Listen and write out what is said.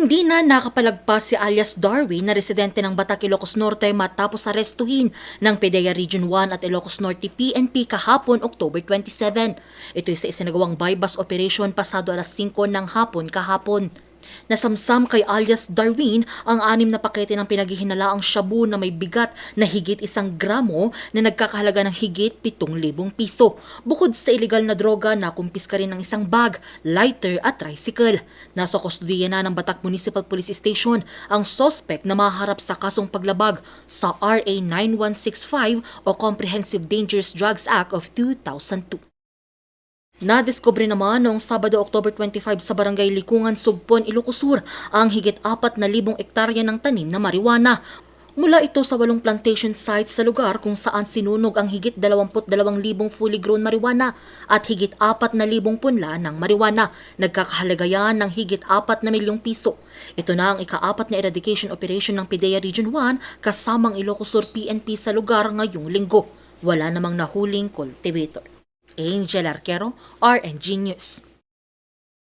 Hindi na nakapalagpas si alias Darwin na residente ng Batak, Ilocos Norte matapos arestuhin ng PDEA Region 1 at Ilocos Norte PNP kahapon October 27. Ito'y sa isinagawang bypass operation pasado alas 5 ng hapon kahapon. Nasamsam kay alias Darwin ang anim na pakete ng pinaghihinalaang shabu na may bigat na higit isang gramo na nagkakahalaga ng higit 7,000 piso. Bukod sa illegal na droga, nakumpiska rin ng isang bag, lighter at tricycle. Nasa kustudiya na ng Batak Municipal Police Station ang sospek na maharap sa kasong paglabag sa RA 9165 o Comprehensive Dangerous Drugs Act of 2002. Nadiskubre naman noong Sabado, October 25 sa Barangay Likungan, Sugpon, Ilocos Sur ang higit 4,000 ektarya ng tanim na marijuana. Mula ito sa walong plantation sites sa lugar kung saan sinunog ang higit 22,000 fully grown marijuana at higit 4,000 punla ng marijuana. Nagkakahalaga yan ng higit 4 na milyong piso. Ito na ang ikaapat na eradication operation ng PIDEA Region 1 kasamang Ilocos Sur PNP sa lugar ngayong linggo. Wala namang nahuling cultivator. Angel Arquero, RNG News.